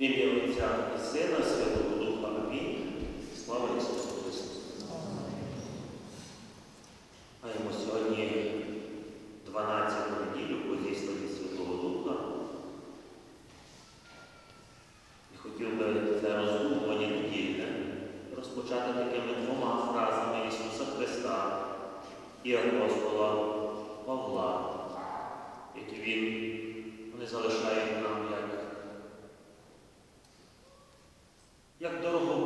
В ім'я Отця і Сина, Святого Духа Амінь. Слава Ісусу Христу. Маємо сьогодні 12 неділю по зісланні Святого Духа. І хотів би це роздумування недільне розпочати такими двома фразами Ісуса Христа і апостола Павла, які Він не залишає нам як. як дорого.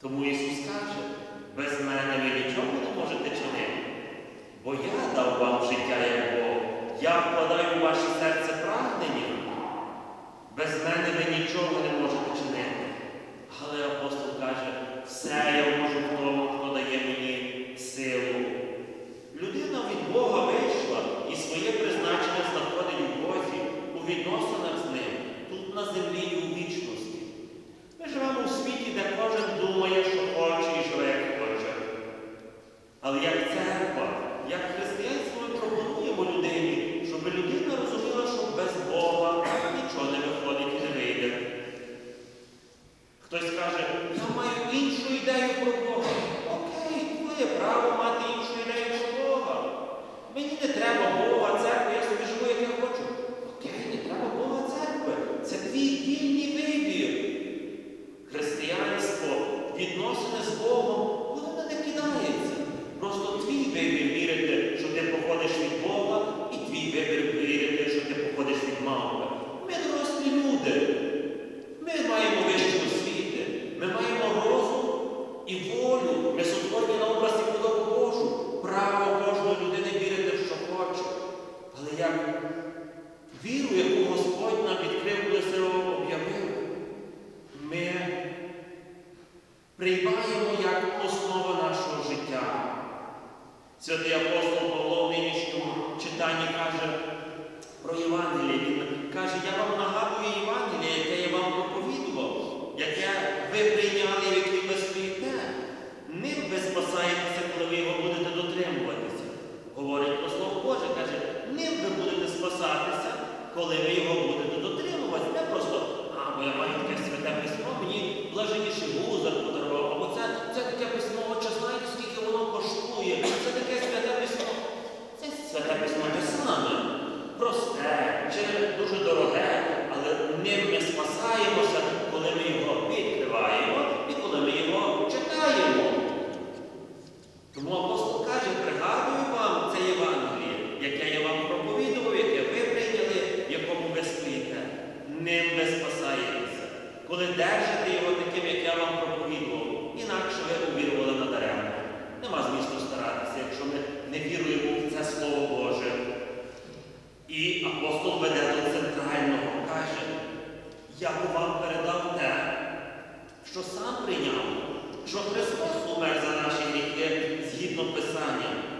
Tomou isso.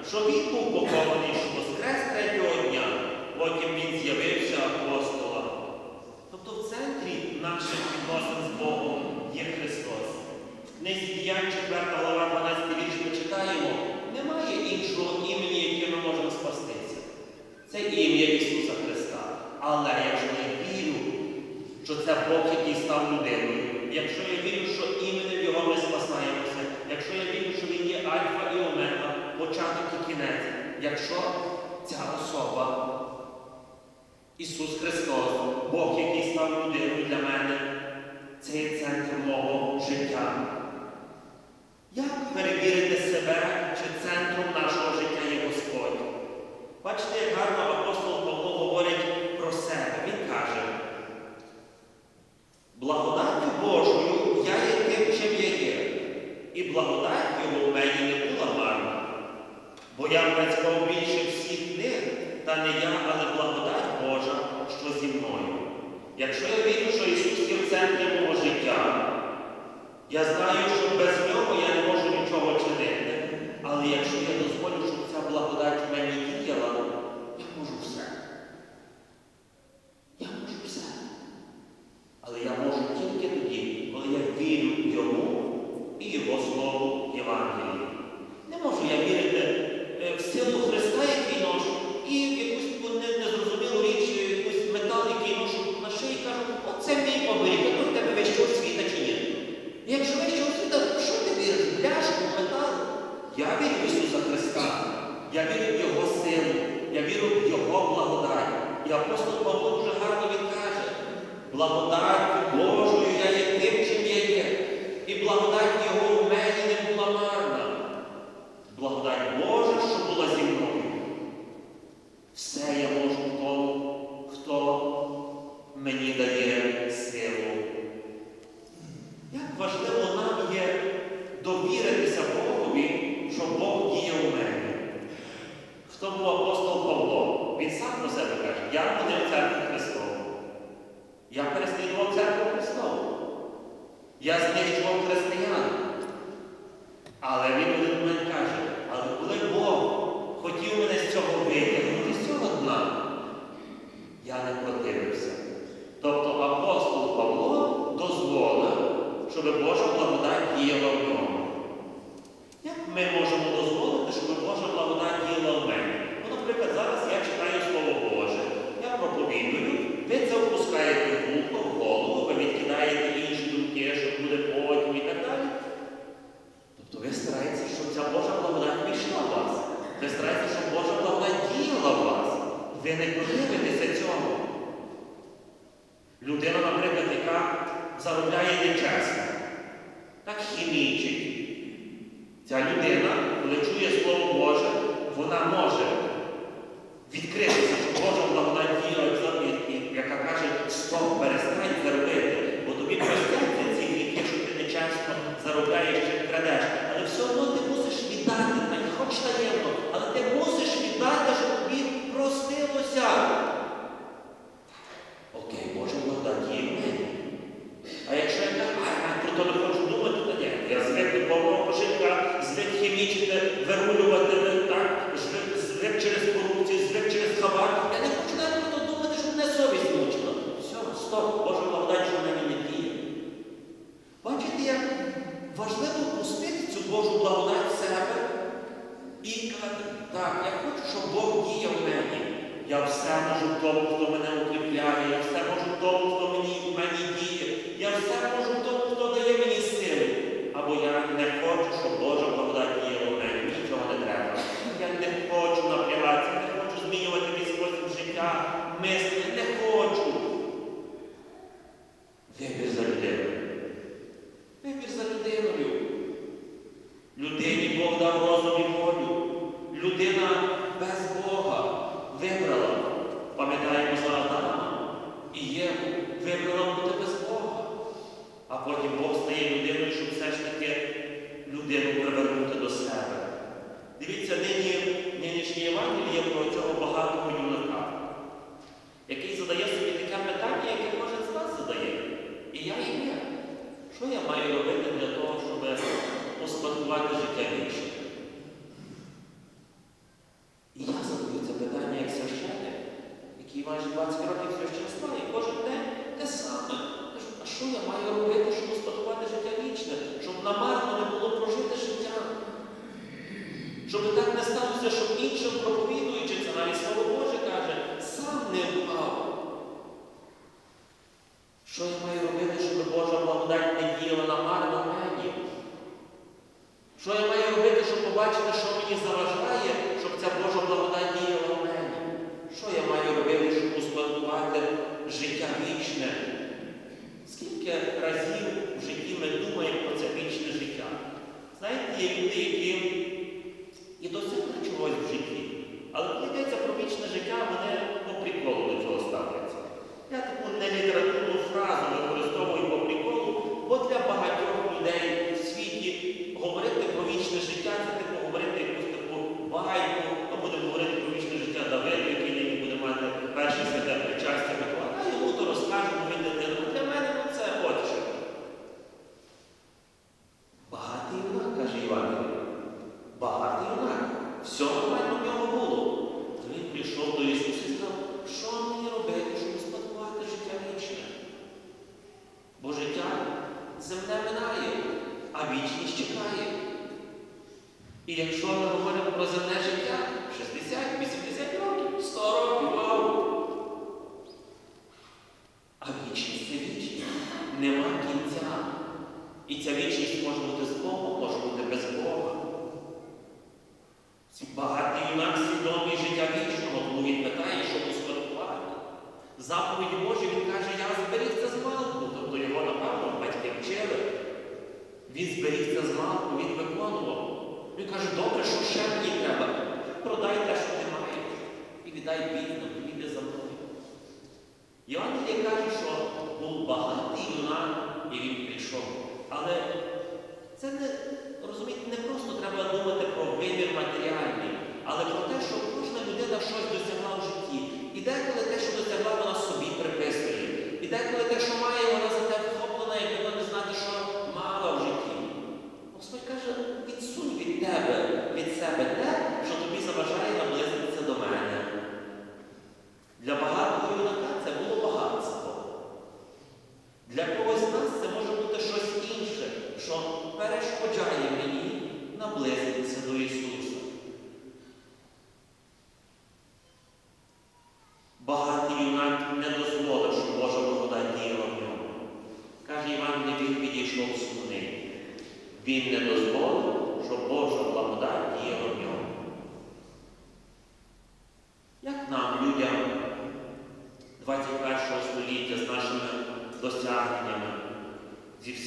що він був похований, що воскрес третього дня, потім він з'явився апостолам. Тобто в центрі наших відносин з Богом є Христос. В книзі Діянь 4 глава 12 вірш ми читаємо, немає іншого імені, яке ми можемо спастися. Це ім'я Ісуса Христа. Але якщо я вірю, що це Бог, який став людиною, якщо я вірю, що іменем Його ми спасти. стану тільки кінець, якщо ця особа, Ісус Христос, Бог, який став людиною для мене, це є центр мого життя. Як перевірити себе, чи центром нашого життя є Господь? Бачите, як гарно. вона І каже, так, я хочу, щоб Бог діяв в мені. Я все можу в тому, хто мене укріпляє, я все можу в тому, хто мені, в мені діє, я все можу тому, хто дає мені сили. Або я не хочу, щоб Божа благодать діяла в мене. Нічого не треба. Я не хочу. потім Бог стає людиною, щоб все ж таки людину привернути до себе. Дивіться, нині Show може бути з Богом, може бути без Бога. Багатий юнак свідомі життя вічного, тому він питає, що успадкувати. Заповідь Божі він каже, я зберігся з малку, тобто його, напевно, батьки вчили. Він зберігся з малку, він виконував. Він каже, добре, що ще мені треба. Продай те, що ти маєш, і віддай бідним, і піде за мною. Каже, що був багатий юнак, і він прийшов. Але це не розумієте, не просто треба думати про вибір матеріальний, але про те, що кожна людина щось досягла в житті. І деколи те, що досягла, вона собі приписує. І деколи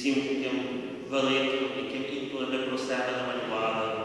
diziam que tinham valente e que aquilo na cruzada da manuada,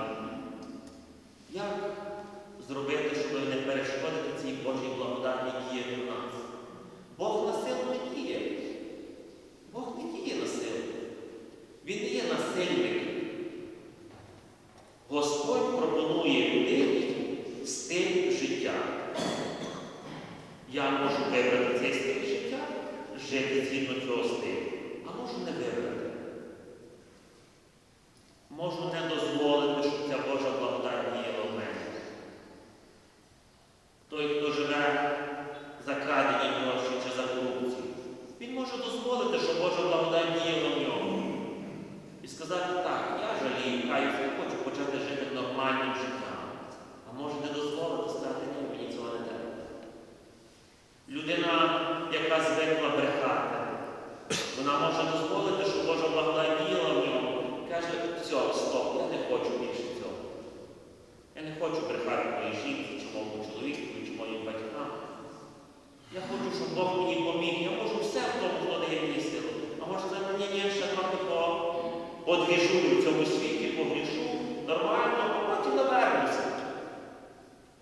одвіжую в цьому світі, погрішу, нормально, а потім навернуся.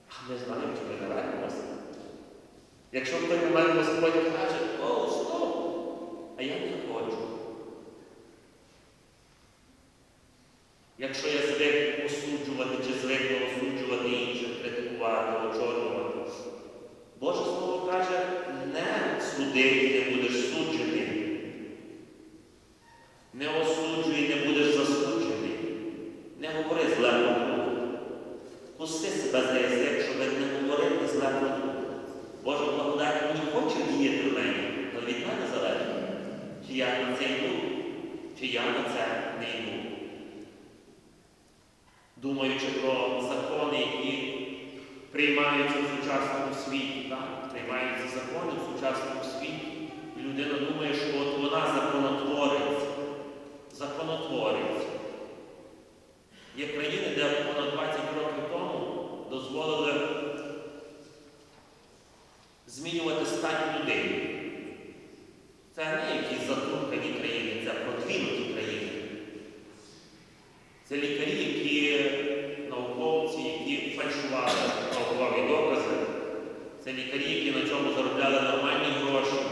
А ми знаємо, чи ми навернемося. Якщо в той момент Господь каже, о, стоп, а я не хочу. Якщо я звик осуджувати чи звикну осуджувати інших, критикувати, очолювати, Боже Слово каже, не суди. як на це йду, чи я на це не йду. Думаючи про закони, які приймаються в сучасному світі, так? приймаються закони в сучасному світі, і людина думає, що фальшували наукові докази. Це лікарі, які на цьому заробляли нормальні гроші.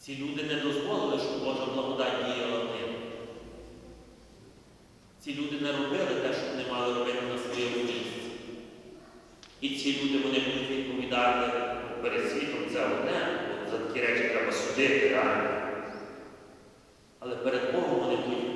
Ці люди не дозволили, щоб Божа благодать діяла в. Ці люди не робили те, що вони мали робити на своєму місці. І ці люди вони будуть відповідати перед світом це одне, бо за такі речі треба судити реально. Але перед Богом вони будуть.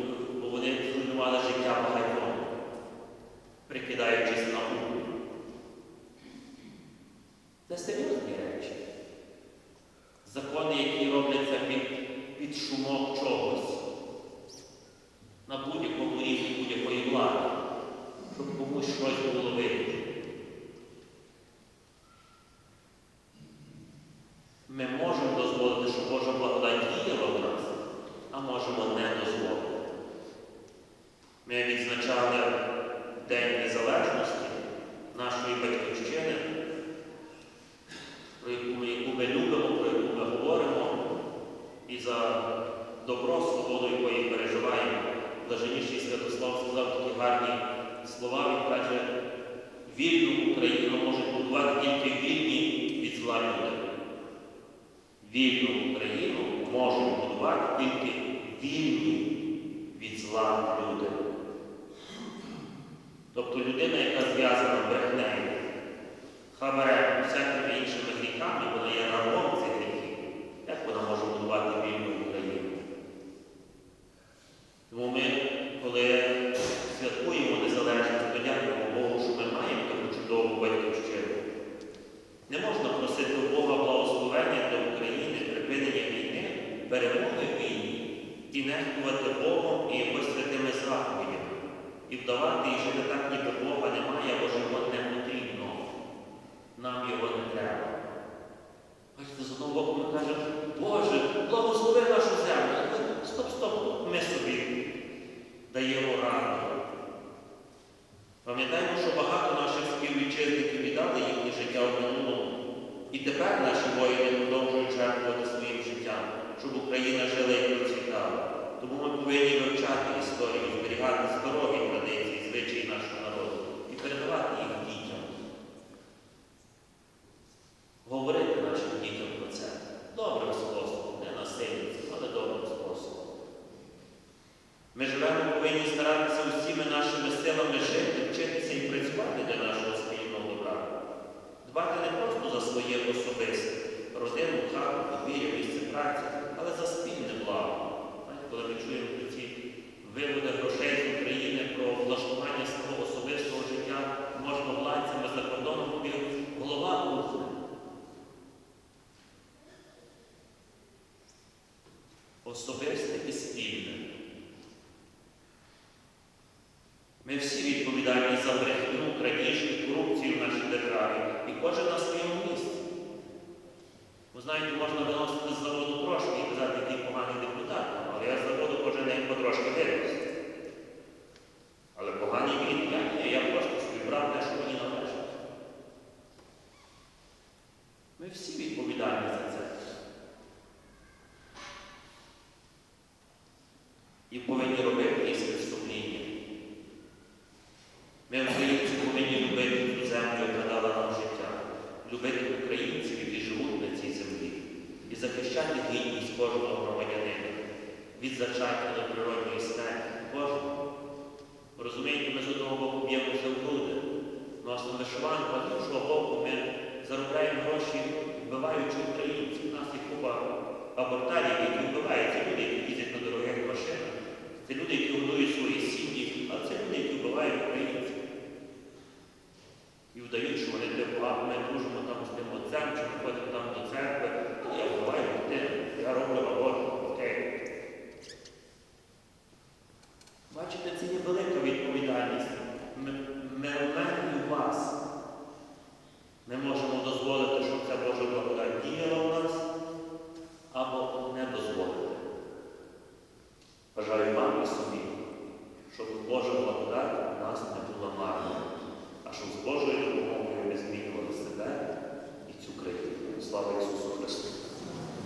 Тобто людина